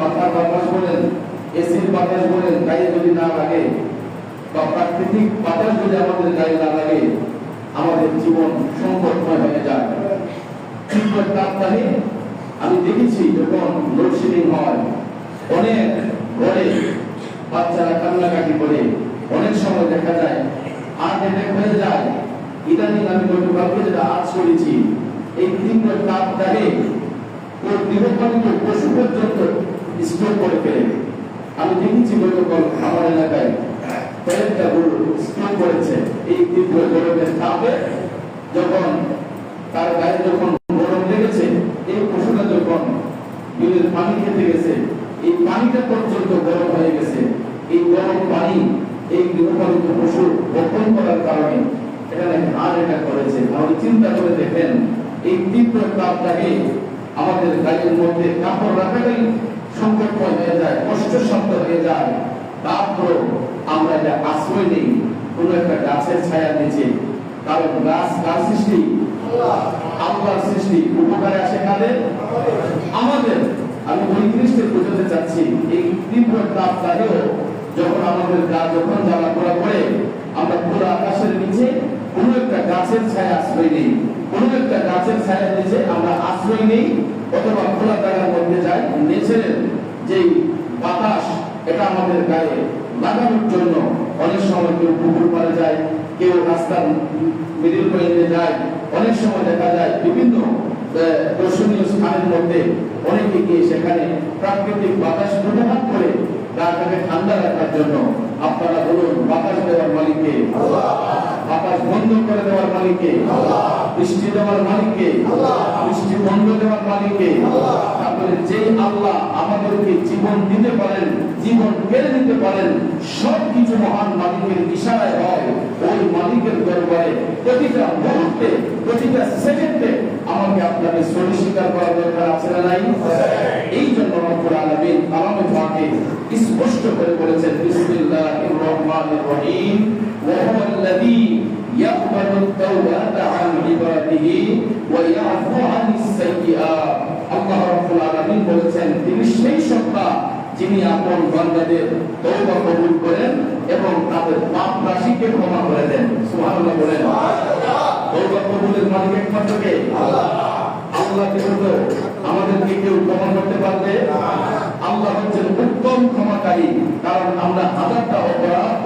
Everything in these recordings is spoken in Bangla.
পাখার বাতাস বলেন, এসির বাতাস বলেন, গায়ে যদি না লাগে, বা প্রাকৃতিক বাতাস যদি আমাদের গায়ে না লাগে, আমাদের জীবন সংকটময় হয়ে যায়। তীব্র তাপদাহে আমি দেখেছি যখন লোডশেডিং হয়, অনেক ঘরে বাচ্চারা কান্নাকাটি করে। অনেক সময় দেখা যায় হার্ট অ্যাটাক হয়ে যায়। ইদানিং আমি গতকালকে যেটা আজ করেছি এই তীব্র তাপদাহে গৃহপালিত পশু পর্যন্ত স্ট্রোক করে ফেলে আমি দেখেছি গতকাল আমার এলাকায় কয়েকটা গরু স্ট্রোক করেছে। এই তীব্র গরমের তাপে যখন তার গায়ে যখন গরম লেগেছে, এই পশুটা যখন বিলের পানি খেতে গেছে, এই পানিটা পর্যন্ত গরম হয়ে গেছে। এই গরম পানি এই গৃহপালিত পশু বপন করার কারণে এখানে হার এটা করেছে। তাহলে চিন্তা করে দেখেন, এই তীব্র তাপটাকে আমাদের গায়ের মধ্যে কাপড় রাখাটাই সংকটময় হয়ে যায় কষ্টসাধ্য হয়ে যায়। তারপর আমরা এটা আশ্রয় নেই। কোনো একটা গাছের ছায়া নিচে কারণ গাছ গাছ সৃষ্টি? আল্লাহর সৃষ্টি। উপকারে আসে কাদের? আমাদের। আমি ওই জিনিসটা বোঝাতে চাচ্ছি এই তীব্র তাপটাকেও যখন আমাদের গা যখন জ্বালা পোড়া করে, আমরা পুরো আকাশের নিচে কোনো একটা গাছের ছায়া আশ্রয় নেই। কোনো একটা গাছের ছায়ার নিচে আমরা আশ্রয় নেই। অথবা খোলা জায়গার মধ্যে যাই নেচারের এটা আমাদের গায়ে লাগানোর জন্য অনেক সময় কেউ পুকুর পাড়ে যায়, কেউ রাস্তার মিডিল পয়েন্টে যায়। অনেক সময় দেখা যায় বিভিন্ন দর্শনীয় স্থানের মধ্যে অনেকে গিয়ে সেখানে প্রাকৃতিক বাতাস ব্যবহার করে গাটাকে ঠান্ডা রাখার জন্য। আপনারা বলুন, বাতাস দেওয়ার মালিককে? বাতাস বন্ধ করে দেওয়ার মালিককে? বৃষ্টি দেওয়ার মালিককে? বৃষ্টি বন্ধ দেওয়ার মালিককে? তারপরে যে আল্লাহ আমাদেরকে জীবন দিতে পারেন জীবন কেড়ে নিতে পারেন সব কিছু মহান মালিকের ইশারায় হয়। ওই মালিকের দরবারে প্রতিটা মুহূর্তে, প্রতিটা সেকেন্ডে আমাকে আপনাকে সরি স্বীকার করার দরকার আছে না নাই? এই জন্য রব্বুল আলামিন কালামে পাকে স্পষ্ট করে বলেছেন রহিম। আত-তাওবাতা আন ইবাদিহি ওয়া ইয়াফু আনিস সাইয়্যাত আল্লাহ রাব্বুল আলামিন বলেছেন, তিনি সেই সত্তা যিনি আপন বান্দাদের তওবা কবুল করেন এবং তাদের পাপ রাশিকে ক্ষমা করে দেন। সুবহানাল্লাহ বলেন। তওবা কবুলের মালিক একমাত্র কে? আল্লাহ আল্লাহ কেউ ক্ষমা করতে পারবে? আল্লাহ হচ্ছেন উত্তম ক্ষমাকারী, কারণ আমরা হাজারটা অপরাধ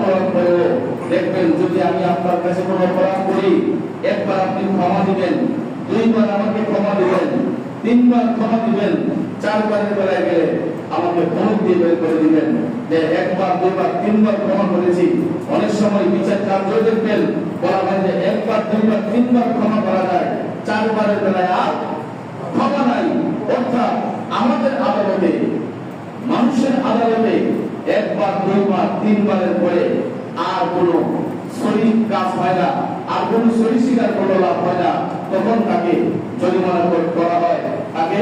দেখবেন যদি আমি আপনার কাছে অপরাধ করি, একবার আপনি ক্ষমা দিবেন, দুইবার আমাকে ক্ষমা দিবেন, তিনবার ক্ষমা দিবেন চারবারের বেলায় গেলে আমাকে ধমক দিয়ে বের করে দিবেন যে একবার, দুইবার, তিনবার ক্ষমা করেছি। অনেক সময় বিচার কার্য দেখবেন বলা হয় যে একবার, দুইবার, তিনবার ক্ষমা করা যায়। চারবারের বেলায় আর ক্ষমা নাই। অর্থাৎ আমাদের আদালতে, মানুষের আদালতে একবার, দুইবার, তিনবারের পরে আর কোনো শরীর কাজ হয় না। আর কোনো শরীর স্বীকার কোনো লাভ হয় না। তখন তাকে জরিমানা করা হয়। তাকে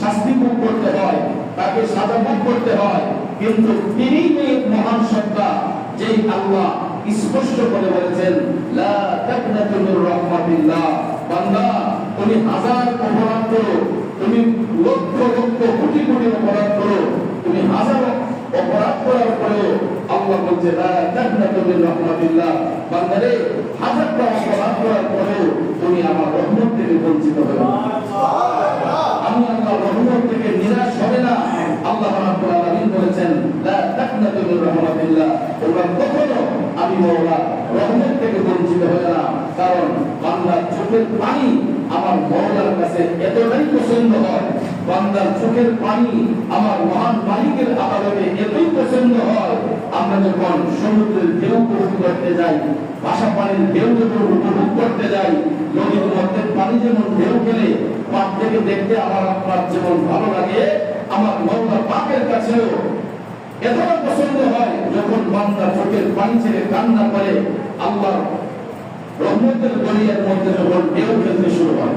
শাস্তি ভোগ করতে হয়। তাকে সাজা ভোগ করতে হয়। কিন্তু তিনি এক মহান সত্তা, যেই আল্লাহ স্পষ্ট করে বলেছেন, লা তাকনাতু মির রাহমাতিল্লাহ। বান্দা, তুমি হাজার অপরাধ করো, তুমি লক্ষ লক্ষ কোটি কোটি অপরাধ করো, তুমি হাজার অপরাধ করার পরেও আল্লাহ বলছে, লা তাকনাতু মির রাহমাতিল্লাহ। বান্দারে হাজারটা অপরাধ করার পরেও তুমি আমার রহমত থেকে বঞ্চিত হবে না। আমি আল্লাহ থেকে নিরাশ হবে না। আল্লাহ রাব্বুল আলামিন বলেছেন, লা তাকনাতু মির রাহমাতিল্লাহ। আমি মওলা রহমত থেকে বঞ্চিত হবে কারণ বাংলার চোখের পানি আমার মওলার কাছে এতটাই পছন্দ হয়। বান্দার চোখের পানি আমার মহান মালিকের আদালতে এতই পছন্দ হয়, আমরা যখন সমুদ্রের ঢেউ উপভোগ করতে যাই ভাষা পানির ঢেউ যখন উপভোগ করতে যাই নদীর মধ্যে পানি যেমন ঢেউ খেলে পাপ থেকে দেখতে আমার আপনার যেমন ভালো লাগে, আমার মৌলা পাকের কাছেও এতটা পছন্দ হয়, যখন বান্দা চোখের পানি ছেড়ে কান্না করে, আল্লাহ রহমতের দরিয়ার মধ্যে যখন ঢেউ খেলতে শুরু হয়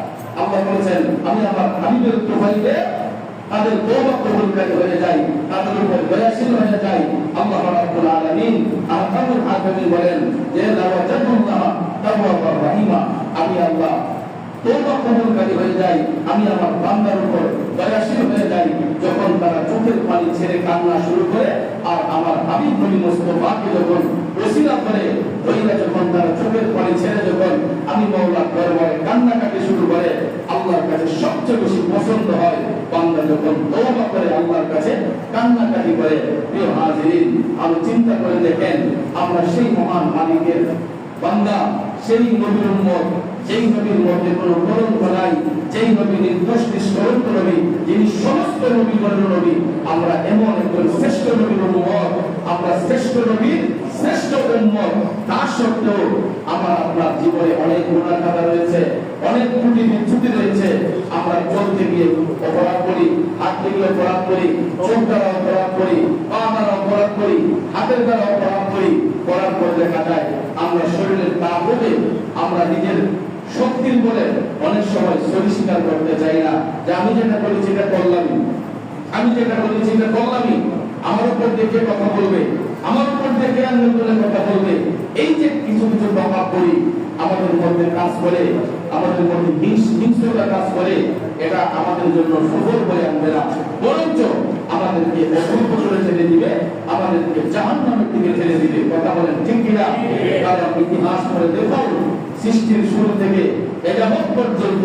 আল্লাহ বলেছেন, আমি আমার হাবিবের প্রোফাইলে তাদের তওবা কবুলকারী হয়ে যায় তাদের উপর দয়াশীল হয়ে যায় আল্লাহ রাব্বুল আলামিন আহকামুল হাকিমিন বলেন, যে লাওয়াজাতুল্লাহ তাওয়াবার রাহিমা, আমি আল্লাহ তওবা কবুলকারী হয়ে যাই, আমি আমার বান্দার উপর দয়াশীল হয়ে যাই। যখন তারা চোখের পানি ছেড়ে কান্না শুরু করে, আর আমার হাবিব নবী মুস্তাফাকে যখন ওসিলা করে ওইটা যখন তারা চোখের পানি ছেড়ে যখন আমি মওলার দরবারে কান্নাকাটি শুরু করে আল্লাহর কাছে সবচেয়ে বেশি পছন্দ হয় বান্দা যখন তওবা করে আল্লাহর কাছে, কান্নাকাটি করে, প্রিয় হাজিরিন আমি চিন্তা করে দেখেন, আমরা সেই মহান মালিকের বান্দা, সেই নবীর উম্মত, যেই নবীর মধ্যে কোনো কলঙ্ক নাই যেই নবী নির্দোষ নিষ্কলঙ্ক নবী, যিনি সমস্ত নবীগণের নবী, আমরা এমন একজন শ্রেষ্ঠ নবীর উম্মত, আমরা শ্রেষ্ঠ নবীর শ্রেষ্ঠ উম্মত। তা সত্ত্বেও আমার আপনার জীবনে অনেক গুণার রয়েছে। অনেক ত্রুটি বিচ্যুতি রয়েছে আমরা চলতে গিয়ে অপরাধ করি হাঁটতে গিয়ে অপরাধ করি, চোখ দ্বারা অপরাধ করি, পা দ্বারা অপরাধ করি, হাতের দ্বারা অপরাধ করি। করার পর দেখা যায়, আমরা শরীরের তাপে আমরা নিজের শক্তির বলে অনেক সময় সরি স্বীকার করতে চাই না। যে আমি যেটা করেছি এটা করলামই। আমি যেটা করেছি এটা করলামই। আমার উপর দেখে কথা বলবে? আমার উপর দেখে কথা বলবে এই যে কিছু কিছু প্রভাব করি আমাদের মধ্যে কাজ করে আমাদের মধ্যে হিংস- হিংস্রতা কাজ করে এটা আমাদের জন্য সফল বলে আনবে না। বরঞ্চ আমাদেরকে করে ছেড়ে দিবে আমাদেরকে জাহান্নামের দিকে ছেড়ে দিবে। কথা বলেন ঠিক কিনা? কারণ ইতিহাস করে দেখুন? সৃষ্টির শুরু থেকে এজামত পর্যন্ত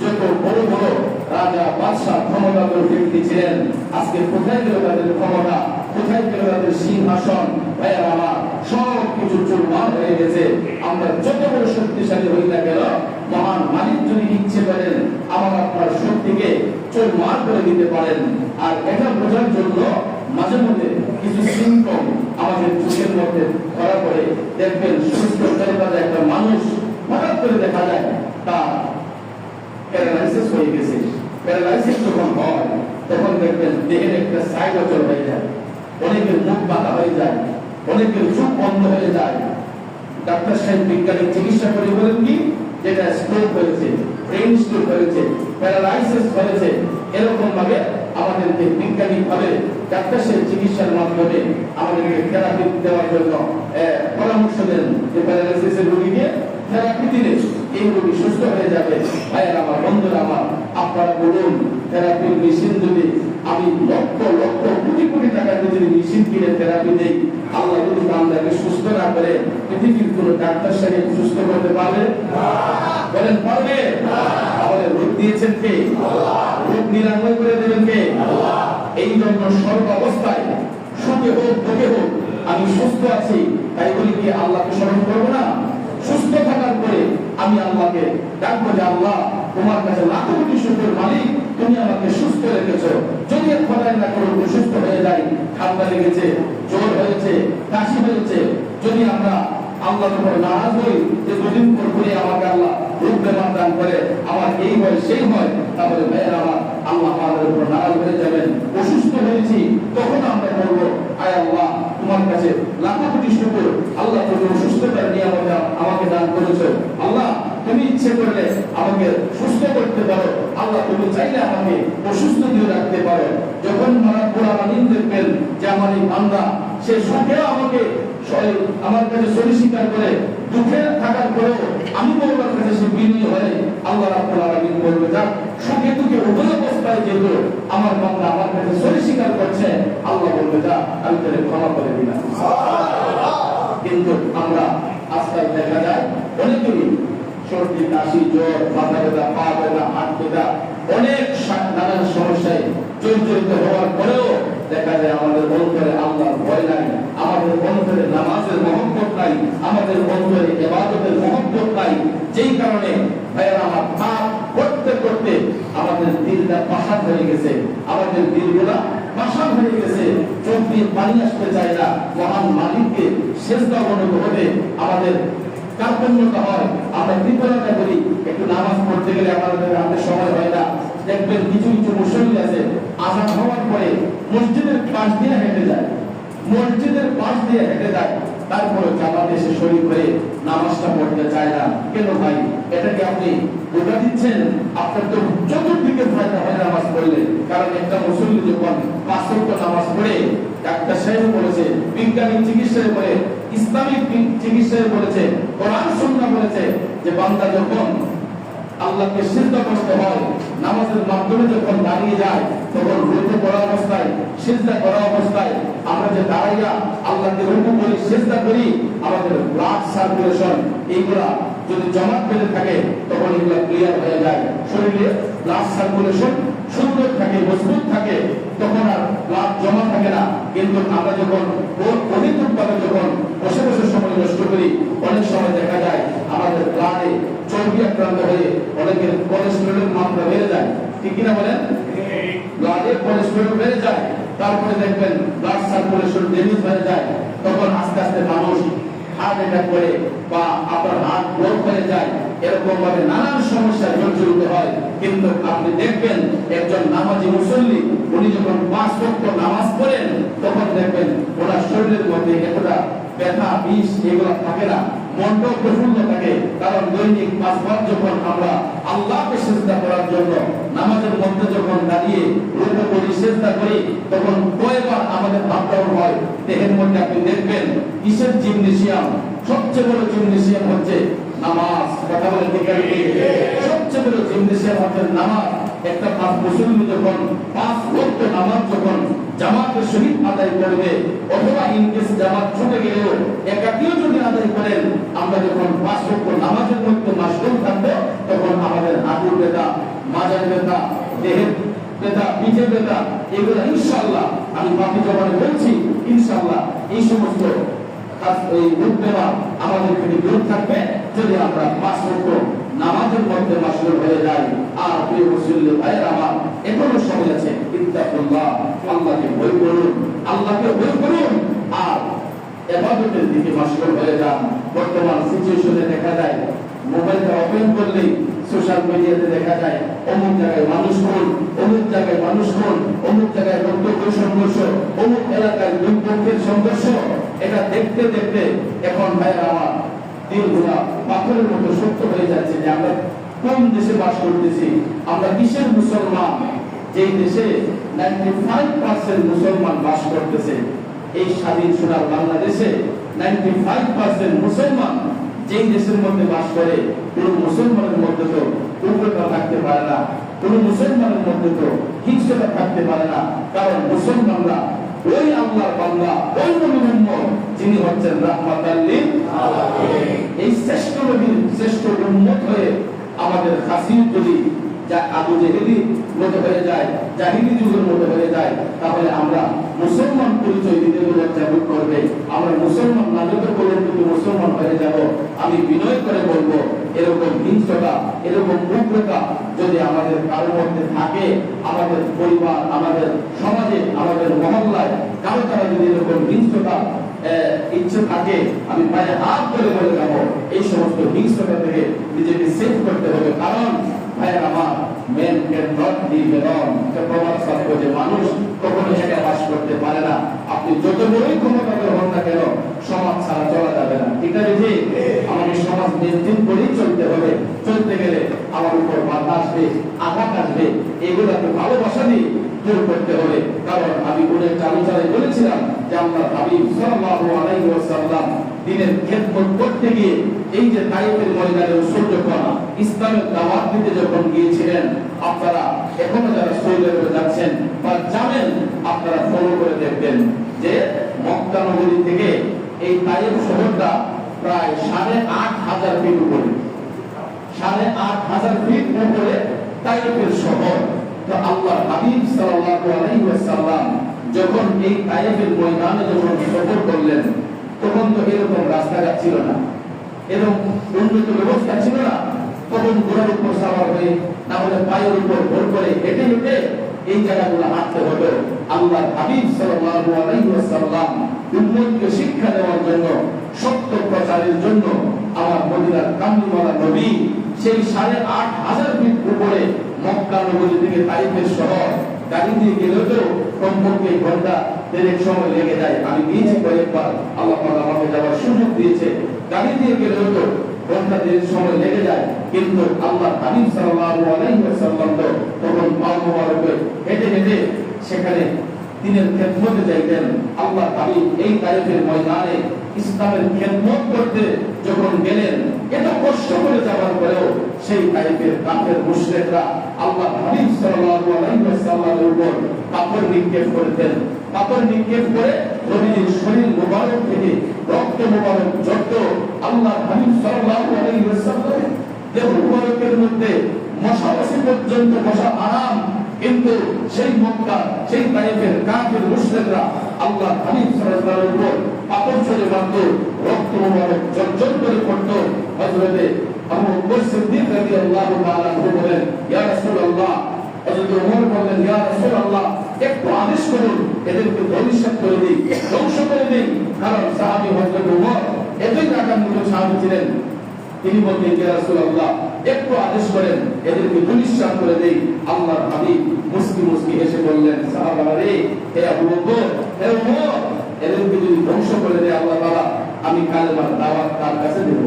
যত বড় বড় রাজা বাদশাহ ক্ষমতাধর ব্যক্তি ছিলেন আজকে কোথায় গেল তাদের ক্ষমতা? কোথায় গেল সিংহাসন ভাইয়া আমার সব কিছু চুরমার হয়ে গেছে। আমরা যত বড় শক্তিশালী হই না কেন, মহান মালিক যদি ইচ্ছে করেন, আমার আপনার শক্তিকে চুরমার করে দিতে পারেন। আর এটা বোঝার জন্য মাঝে মধ্যে কিছু সিমটম আমাদের চোখের মধ্যে ধরা পড়ে। দেখবেন সুস্থ তরতাজা একটা মানুষ হঠাৎ করে দেখা যায়, তার প্যারালাইসিস হয়ে গেছে। প্যারালাইসিস যখন হয়, তখন দেখবেন দেহের একটা সাইড অচল হয়ে যায়। অনেকের মুখ বাঁকা হয়ে যায়, অনেকের চোখ বন্ধ হয়ে যায়। ডাক্তার সাহেব বিজ্ঞানিক চিকিৎসা করে বলেন কি? যেটা স্ট্রোক হয়েছে ব্রেন স্ট্রোক হয়েছে প্যারালাইসিস হয়েছে এরকম ভাবে আমাদেরকে বৈজ্ঞানিক ভাবে ডাক্তার সাহেব চিকিৎসার মাধ্যমে আমাদেরকে থেরাপি দেওয়ার জন্য পরামর্শ দেন যে প্যারালাইসিসের রোগীকে থেরাপি দিলে এই রোগী সুস্থ হয়ে যাবে। ভাইয়ের আমার, বন্ধুরা আমার, আপনারা বলুন থেরাপির মেশিন যদি আমি লক্ষ লক্ষ, কোটি কোটি টাকা যদি মেশিন কিনে থেরাপি দেই, আল্লাহ যদি বান্দাকে সুস্থ না করে, পৃথিবীর কোন ডাক্তার সাহেব সুস্থ করতে পারবে? বলেন, পারবে? আমাদের রোগ দিয়েছেন কে? রোগ নিরাময় করে দেবেন কে? এই জন্য সর্ব অবস্থায় সুখে হোক, দুঃখে হোক, আমি সুস্থ আছি, তাই বলি কি, আল্লাহকে স্মরণ করব না? সুস্থ থাকার পরে আমি আল্লাহকে ডাকবো যে, আল্লাহ, তোমার কাছে লাখো কোটি শুকর মালিক তুমি আমাকে সুস্থ রেখেছো যদি এক খোদাই না করো অসুস্থ হয়ে যাই হয়েছে কাশি হয়েছে যদি আমরা নারাজ হই যে দুদিন পর পরে আমাকে আল্লাহ করে, আমার এই হয় সেই হয় তাহলে ভাইয়ের আমার আল্লাহ আমাদের উপর নারাজ হয়ে যাবেন। অসুস্থ হয়েছি, তখন আমরা বলব, আয় আল্লাহ, তোমার কাছে লাখো কোটি শুকর। আল্লাহ তুমি নিয়ামত আমাকে দান করেছ। আল্লাহ তুমি ইচ্ছে করলে আমাকে সুস্থ করতে পারো। আল্লাহ, তুমি চাইলে আমাকে অসুস্থ দিয়ে রাখতে পারো। যখন মারা পুরা মানিন দেখবেন যে আমার এই বান্দা, সে সুখেও আমাকে আমার কাছে সরি স্বীকার করে, দুঃখে থাকার পরেও আমি বলবার কাছে সে বিনয়ী হয়ে আল্লাহ রাব্বুল আলামিন বলবে যা সুখে দুঃখে উভয় অবস্থায় যেগুলো আমার বান্দা আমার কাছে সরি স্বীকার করছে, আল্লাহ বলবে যা আমি তোরে ক্ষমা করে দিলাম। কিন্তু আমরা আজকাল দেখা যায়, অনেকেরই সর্দি, কাশি, জ্বর, মাথা ব্যথা, পা ব্যথা, হাত ব্যথা, অনেক নানান সমস্যায় জর্জরিত হওয়ার পরেও দেখা যায় আমাদের অন্তরে আল্লাহর ভয় নাই, আমাদের অন্তরে নামাজের মহব্বত নাই, আমাদের অন্তরে এবাদতের মহব্বত নাই। যেই কারণে আমার পাপ করতে করতে আমাদের দিলটা পাশান হয়ে গেছে, আমাদের দিলগুলা পাশান হয়ে গেছে। চোখ দিয়ে পানি আসতে চায় না, মহান মালিককে শেষ অনুভব হতে আমাদের কার্পণ্যতা হয়। আমরা কৃপণতা করি। একটু নামাজ পড়তে গেলে আমাদের হাতে সময় হয় না। দেখবেন কিছু কিছু মুসল্লি আছে, আজান হওয়ার পরে মসজিদের পাশ দিয়ে হেঁটে যায়। মসজিদের পাশ দিয়ে হেঁটে যায়। তারপরে জামাতে এসে শরীর করে নামাজটা পড়তে চায় না। কেন ভাই? এটাকে আপনি বোঝা দিচ্ছেন, আপনার তো চতুর্দিকে ফায়দা হয় নামাজ পড়লে। কারণ একটা মুসল্লি যখন পাঁচ ওয়াক্ত নামাজ পড়ে, ডাক্তার সাহেব বলেছে, বিজ্ঞানী চিকিৎসায় বলে ইসলামিক চিকিৎসায় বলেছে, কোরআন, সুন্নাহ বলেছে যে বান্দা যখন আল্লাহকে করতে হয়, নামাজের মাধ্যমে যখন দাঁড়িয়ে যায়, তখন করা অবস্থায়, সিজদা করা অবস্থায়, আমরা যে দাঁড়াইয়া আল্লাহকে রুকু করি সিজদা করি আমাদের ব্লাড সার্কুলেশন এইগুলা যদি জমা পেতে থাকে, তখন এগুলা ক্লিয়ার হয়ে যায়। শরীরে ব্লাড সার্কুলেশন সুন্দর থাকে, মজবুত থাকে, তখন আর ব্লাড জমা থাকে না। কিন্তু আমরা যখন অধিকভাবে যখন বসে বসে সময় নষ্ট করি, অনেক সময় দেখা যায় আমাদের ব্লাডে চর্বি আক্রান্ত হয়ে অনেকের কোলেস্টেরলের মাত্রা বেড়ে যায়। ঠিক কিনা বলেন? ব্লাডে কোলেস্টেরল বেড়ে যায়, তারপরে দেখবেন ব্লাড সার্কুলেশন ড্যামেজ হয়ে যায়, তখন আস্তে আস্তে মানুষ হার্ট অ্যাটাক করে বা আপনার হার্ট ব্লক হয়ে যায়, এরকম ভাবে নানান সমস্যা জর্জরিত হয়। কিন্তু আপনি দেখবেন একজন নামাজি মুসল্লি, উনি যখন পাঁচ ওয়াক্ত নামাজ পড়েন, তখন দেখবেন ওনার শরীরের মধ্যে এতটা ব্যথা, বিষ এগুলো থাকে না। প্রফুল্ল থাকে, কারণ দৈনিক পাঁচবার যখন আমরা আল্লাহকে করার জন্য নামাজের মধ্যে যখন দাঁড়িয়ে করি করি, তখন কয়বার আমাদের হয়। দেহের মধ্যে আপনি দেখবেন, কিসের জিমনেশিয়াম? সবচেয়ে বড় জিমনেশিয়াম হচ্ছে নামাজ। কথা বলে সবচেয়ে বড় জিমনেশিয়াম হচ্ছে নামাজ। একটা পাঁচ যখন পাঁচ নামাজ যখন জামাতের সহিত আদায় করবে। অথবা ইনকেস জামাত ছুটে গেলেও একাকিও যদি আদায় করেন, আমরা যখন পাঁচ ওয়াক্ত নামাজের মধ্যে মাসরুম থাকব, তখন আমাদের হাঁটুর ব্যথা মাজার ব্যথা দেহের ব্যথা পিঠের ব্যথা এগুলো ইনশাল্লাহ আমি বাকি জবানে বলছি ইনশাল্লাহ এই সমস্ত এই দেওয়া আমাদের থেকে দূর থাকবে। যদি আমরা পাঁচ ওয়াক্ত নামাজের মধ্যে মাসরুম হয়ে যাই আর প্রিয় মুসলিম ভাইয়ের আমার এখনও সময় আছে ইত্তাকুল্লাহ আল্লাহকে ভয় করুন, আল্লাহকে ভয় করুন। আর এবাদতের দিকে মাসরুম হয়ে যান। বর্তমান সিচুয়েশনে দেখা যায়, মোবাইলটা ওপেন করলেই সোশ্যাল মিডিয়াতে দেখা যায়, অমুক জায়গায় মানুষ খুন অমুক জায়গায় মানুষ খুন অমুক জায়গায় বক্তব্য সংঘর্ষ, অমুক এলাকায় দুই পক্ষের সংঘর্ষ। এটা দেখতে দেখতে এখন ভাই আমার দিলগুলা পাথরের মতো সত্য হয়ে যাচ্ছে যে আমরা কোন দেশে বাস করতেছি? আমরা কিসের মুসলমান? যেই দেশে নাইনটি ফাইভ পার্সেন্ট মুসলমান বাস করতেছে, এই স্বাধীন সোনার বাংলাদেশে নাইনটি ফাইভ পার্সেন্ট মুসলমান যেই দেশের মধ্যে বাস করে, কোন মুসলমানের মধ্যে তো উগ্রতা থাকতে পারে না, কোন মুসলমানের মধ্যে তো হিংসতা থাকতে পারে না, কারণ মুসলমানরা ওই আল্লাহর বান্দা, ওই নবী যিনি হচ্ছেন রাহমাতাল লিল এই শ্রেষ্ঠ নবীর, শ্রেষ্ঠ উম্মত হয়ে আমাদের খাসির যদি আবু জেহেলি মতো হয়ে যায়, জাহিলি যুগের মতো হয়ে যায়, তাহলে আমরা মুসলমান পরিচয় দিতে গেলে জাগরুক করবে। আমরা মুসলমান নাগরিক বলে কিন্তু মুসলমান হয়ে যাব। আমি বিনয় করে বলব, এরকম হিংসতা এরকম উগ্রতা যদি আমাদের কারোর মধ্যে থাকে, আমাদের পরিবার, আমাদের সমাজে, আমাদের মহল্লায়, কারও তারা যদি এরকম হিংসতা ইচ্ছে থাকে, আমি পায়ে হাত করে বলে এই সমস্ত থেকে নিজেকে সেভ করতে হবে, কারণ ভাইয়ের আমার মেন ক্যান নট বি বেলন একটা সত্য যে মানুষ কখনো একা বাস করতে পারে না। আপনি যত বড়ই ক্ষমতাধর হন না কেন, সমাজ ছাড়া চলা যাবে না। ঠিক আছে আমাকে সমাজ মেনটেন করেই চলতে হবে। চলতে গেলে আমার উপর বাধা আসবে, আঘাত আসবে। এগুলোকে ভালোবাসা দিয়ে দূর করতে হবে। কারণ আমি কোন চালু আলোচনায় বলেছিলাম আমরা হাবিব সাল্লাল্লাহু প্রায় সাড়ে আট হাজার ফিট উপরে। সাড়ে আট হাজার ফিট উপরে তাইফের শহর। তো আল্লাহ হাবিব সাল্লাল্লাহু আলাইহি ওয়াসাল্লাম যখন এই তাইফের ময়দানে যখন সফর করলেন, তখন তো এরকম রাস্তাঘাট ছিল না। এরকম উন্নত ব্যবস্থা ছিল না। তখন ঘোড়ার উপর সাওয়ার হয়ে না হলে পায়ের উপর ভোর করে হেঁটে হেঁটে এই জায়গাগুলো হাঁটতে হতো। আল্লাহ হাবিব সাল্লাল্লাহু আলাইহি শিক্ষা দেওয়ার জন্য, সত্য প্রচারের জন্য আমার মদিনার কামলিওয়ালা নবী সেই সাড়ে আট হাজার ফিট উপরে মক্কা নগরী থেকে তারিফের শহর গাড়ি দিয়ে গেলেও কমপক্ষে ঘণ্টা দেড়েক সময় লেগে যায়। আমি গিয়েছি কয়েকবার আল্লাহ আমাকে যাওয়ার সুযোগ দিয়েছে। গাড়ি দিয়ে গেলেও তো ঘণ্টা দেড়েক সময় লেগে যায়। কিন্তু আল্লাহ হাবিব সাল্লাল্লাহু তো তখন মোবারকে হেঁটে হেঁটে সেখানে দিনের খেদমতে যাইতেন। আল্লাহ হাবিব এই তারিফের ময়দানে ইসলামের খেদমত করতে যখন গেলেন, এত কষ্ট করে যাওয়ার পরেও সেই তারিফের কাফের মুশরিকরা আল্লাহ হাবিব সাল্লাল্লাহু উপর পাথর নিক্ষেপ করতেন পাথর নিক্ষেপ করে নবীর শরীর মোবারক থেকে রক্ত মোবারক, যত আল্লাহ হাবিব সাল্লাল্লাহু আলাইহি ওয়াসাল্লামের দেহ মোবারকের মধ্যে মশা পর্যন্ত মশা আরাম, কিন্তু সেই মক্কা, সেই তাইফের কাফের মুশরিকরা আল্লাহ হাবিব সাল্লাল্লাহু আলাইহি উপর পাথর ছড়ে মারত, রক্ত মোবারক জর্জর করে পড়তো। হযরতে আবু বকর সিদ্দিক রাদিয়াল্লাহু তাআলা বলেন, ইয়া রাসূলুল্লাহ হযরত ওমর বললেন ইয়া রাসূলুল্লাহ একটু আদেশ করুন এদেরকে ধনিষ্ঠ করে ধ্বংস করে দিই কারণ সাহাবী হযরত ওমর এতই রাগান্বিত সাহাবী ছিলেন। তিনি বললেন ইয়া রাসূলুল্লাহ একটু আদেশ করেন এদেরকে করে দেই আল্লাহর হাবিব মুসকি মুসকি এসে বললেন সাহাবারা রে হে আবু বকর হে ওমর এদেরকে যদি ধ্বংস করে দেয় আল্লাহ তাআলা আমি কালেমার দাওয়াত তার কাছে দেব।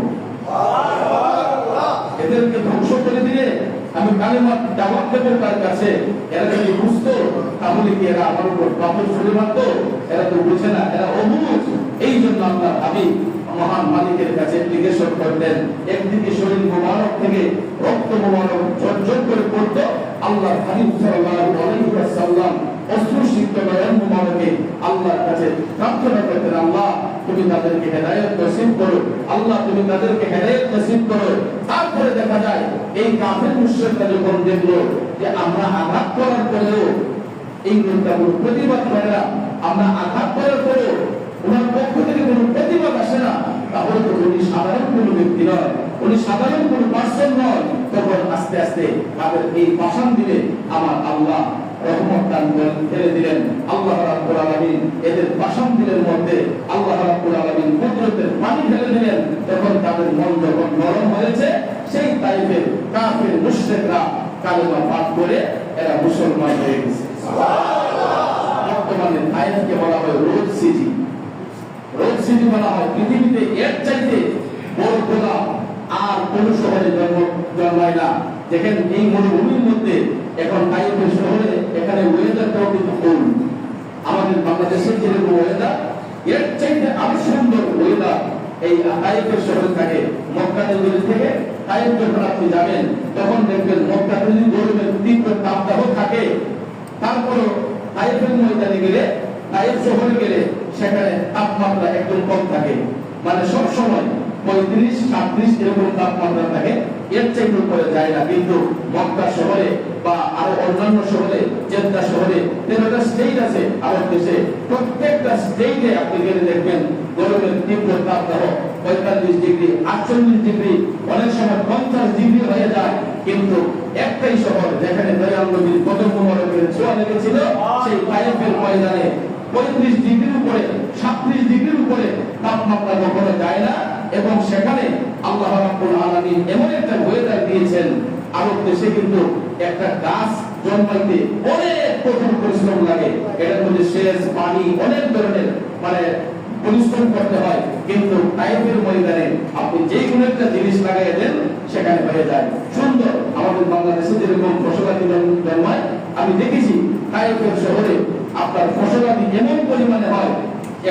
এদেরকে ধ্বংস করে দিলে আমি কালেমার দাওয়াত দেব তার কাছে। এরা যদি বুঝতো, তাহলে কি এরা আমার উপর পাথর ছুড়ে মারতো? এরা তো বুঝে না, এরা অবুঝ। এই জন্য আল্লাহ হাবিব মহান মালিকের কাছে জিজ্ঞাসা করতেন একদিকে শরীর মোবারক থেকে রক্ত মোবারক ঝরঝর করে পড়ত আল্লাহ হাবিব সাল্লাল্লাহু আলাইহি ওয়াসাল্লাম অশ্রুসিক্ত নয়ন মোবারকে আল্লাহর কাছে প্রার্থনা করতেন, আল্লাহ, তুমি তাদেরকে হেদায়েত নসিব করো। আল্লাহ, তুমি তাদেরকে হেদায়েত নসিব করো, তারপরে দেখা যায় এই কাফের মুশরিকরা যখন দেখল যে আমরা আঘাত করার পরেও এই লোকটা কোনো প্রতিবাদ করে না, আমরা আঘাত করার পরেও ওনার পক্ষ থেকে কোনো প্রতিবাদ আসে না, তাহলে তো উনি সাধারণ কোনো ব্যক্তি নয়, উনি সাধারণ কোনো পার্সন নয়। তখন আস্তে আস্তে তাদের এই পাশান দিলে আমার আল্লাহ রহমত ফেলে দিলেন। আল্লাহ এদের মধ্যে আল্লাহ রাব্বুল তখন তাদের মন যখন বলা হয় রোড সিটি। রোড সিটি বলা হয় পৃথিবীতে এর চাইতে বড় আর কোন জন্মায় না। দেখেন এই মরুভূমির মধ্যে এখন তাইফের শহরে এখানে ওয়েদারটাও কিন্তু কম আমাদের বাংলাদেশের যেরকম ওয়েদার এর চাইতে আরও সুন্দর ওয়েদার এই তাইফের শহরে থাকে মক্কা নগরী থেকে। তাইফ যখন আপনি যাবেন, তখন দেখবেন মক্কা যদি গরমের তীব্র তাপদাহ থাকে। তারপরও তাইফের ময়দানে গেলে, তাইফ শহরে গেলে সেখানে তাপমাত্রা একদম কম থাকে। মানে সবসময় পঁয়ত্রিশ, সাতত্রিশ এরকম তাপমাত্রা থাকে। এর চাইতে উপরে যায় না। কিন্তু মক্কা শহরে বা আরও অন্যান্য শহরে, জেদ্দা শহরে, তেরোটা স্টেট আছে আরব দেশে। প্রত্যেকটা স্টেটে আপনি গেলে দেখবেন গরমের তীব্র তাপদাহ, পঁয়তাল্লিশ ডিগ্রি, আটচল্লিশ ডিগ্রি, অনেক সময় পঞ্চাশ ডিগ্রি হয়ে যায়। কিন্তু একটাই শহর যেখানে দয়াল নবীর কদম মোবারকের ছোঁয়া লেগেছিল, সেই তাইফের ময়দানে পঁয়ত্রিশ ডিগ্রির উপরে, সাতত্রিশ ডিগ্রির উপরে তাপমাত্রা কখনো যায় না। এবং সেখানে আল্লাহ রাব্বুল আলামিন এমন একটা ওয়েদার দিয়েছেন আরব দেশে কিন্তু একটা গাছ জন্মাইতে অনেক কঠোর পরিশ্রম লাগে। এটার মধ্যে সেচ, পানি অনেক ধরনের মানে পরিশ্রম করতে হয়। কিন্তু টাইপের ময়দানে আপনি যে কোনো একটা জিনিস লাগাই দেন, সেখানে হয়ে যায়। সুন্দর। আমাদের বাংলাদেশে যেরকম ফসলাদি জন্মায়, আমি দেখেছি টাইপের শহরে আপনার ফসলাদি এমন পরিমাণে হয়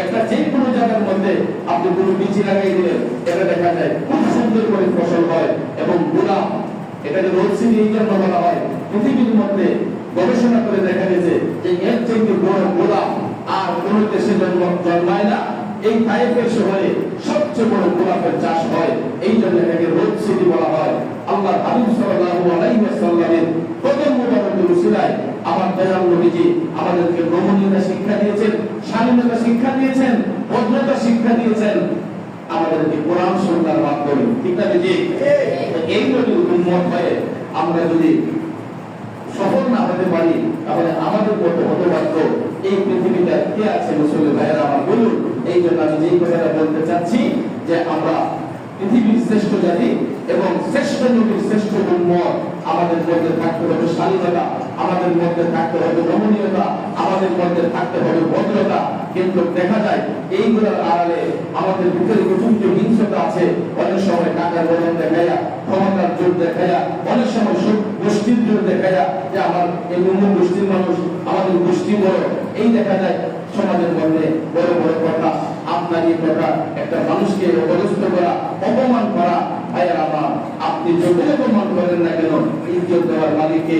একটা যে কোনো জায়গার মধ্যে আপনি কোনো বীজ লাগাই দিলেন, এটা দেখা যায় খুব সুন্দর করে ফসল হয় এবং গোলাম এটাকে রোডসি এই জন্য বলা হয়, পৃথিবীর মধ্যে গবেষণা করে দেখা গেছে যে এর থেকে বড় আর কোনো দেশে জন্ম জন্মায় না। এই তাইফের শহরে সবচেয়ে বড় গোলাপের চাষ হয়, এই জন্য এটাকে রোড সিটি বলা হয়। আল্লাহ হাবিব সাল্লাল্লাহু আলাইহি ওয়াসাল্লামের কদম মুবারকের উসিলায় আমার দয়াল নবীজি আমাদেরকে শিক্ষা দিয়েছেন, স্বাধীনতা শিক্ষা দিয়েছেন, ভদ্রতা শিক্ষা দিয়েছেন। আমাদেরকে কোরআন সন্ধ্যার মাধ্যমে, ঠিক না বেজি এই যদি উন্মত হয়ে আমরা যদি সফল না হতে পারি, তাহলে আমাদের মতো এই পৃথিবীটা কে আছে? মুসলিম ভাইয়েরা আমার বলুন। এই জন্য আমি যেই কথাটা বলতে চাচ্ছি যে আমরা পৃথিবীর শ্রেষ্ঠ জাতি এবং শ্রেষ্ঠ নবীর শ্রেষ্ঠ উম্মত, আমাদের মধ্যে থাকতে হবে শালীনতা, আমাদের মধ্যে থাকতে হবে নমনীয়তা, আমাদের মধ্যে থাকতে হবে ভদ্রতা। কিন্তু দেখা যায় এইগুলোর আড়ালে আমাদের ভিতরে প্রচুর হিংসতা আছে। অনেক সময় টাকার বদল দেখাইয়া ক্ষমতার জোর দেখাইয়া অনেক সময় গোষ্ঠীর জোর দেখাইয়া যে আমার এই গোষ্ঠীর মানুষ, আমাদের গোষ্ঠী বড়। এই দেখা যায় সমাজের মধ্যে বড় বড় কথা আপনার এই কথা একটা মানুষকে অবস্থ করা, অপমান করা আমার, আপনি যদি অপমান করেন না কেন, ইজ্জত দেওয়ার মালিককে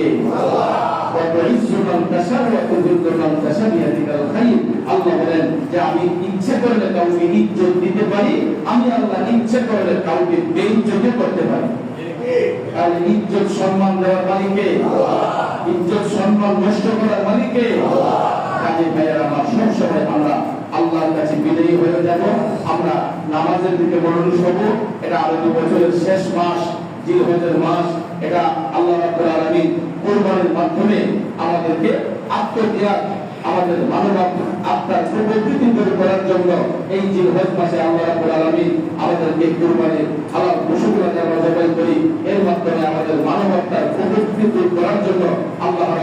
ইচ্ছে করলে কাউকে ইজ্জত দিতে পারি, আমি করলে কাউকে করতে পারি। সম্মান দেওয়ার সম্মান নষ্ট করার মালিকে কাজে ভাইয়ের, আমার সবসময় আমরা আল্লাহর কাছে বিদায়ী হয়ে যাব। আমরা নামাজের দিকে মনোনিত হব এটা আরবি বছরের শেষ মাস জিলহজের মাস। এটা আল্লাহ রাব্বুল আলামিন কোরবানির মাধ্যমে আমাদেরকে আত্মত্যাগ, আমাদের মানব আত্মার প্রবৃত্তি দূর করার জন্য এই জিলহজ মাসে আল্লাহ রাব্বুল আলামিন আমাদেরকে কোরবানির হালাল পশুগুলো আমরা জবাই করি এর মাধ্যমে আমাদের মানবতার প্রবৃত্তি দূর করার জন্য আল্লাহ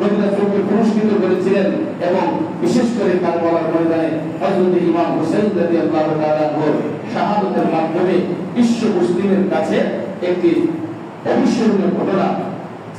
নবী রাসূলকে পুরস্কৃত করেছিলেন এবং বিশেষ করে কারবালার ময়দানে হযরত ইমাম হুসাইন রাদিয়াল্লাহু তাআলা শাহাদাতের মাধ্যমে বিশ্ব মুসলিমের কাছে একটি অবিস্মরণীয় ঘটনা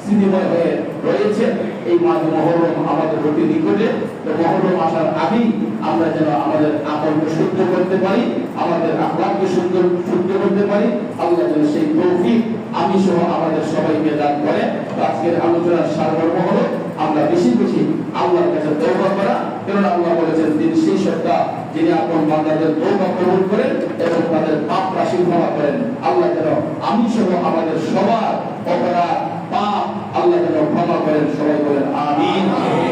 স্মৃতিময় হয়ে রয়েছে। এই মাঝ মহরম আমাদের অতি নিকটে। তো মহরম আসার আগেই আমরা যেন আমাদের আকলকে শুদ্ধ করতে পারি, আমাদের আখলাককে শুদ্ধ শুদ্ধ করতে পারি। আল্লাহ যেন সেই তৌফিক আমি সহ আমাদের সবাইকে দান করে। আজকের আলোচনার সারমর্ম হলো আমরা বেশি বেশি আল্লাহর কাছে তৌবা করা কারণ আল্লাহ বলেছেন, তিনি সেই সত্তা যিনি আপন বান্দাদের তৌবা কবুল করেন এবং তাদের পাপ রাশি ক্ষমা করেন। আল্লাহ যেন আমি সহ আমাদের সবার অপরাধ, পাপ আল্লাহ যেন ক্ষমা করেন। সবাই বলেন, আমিন।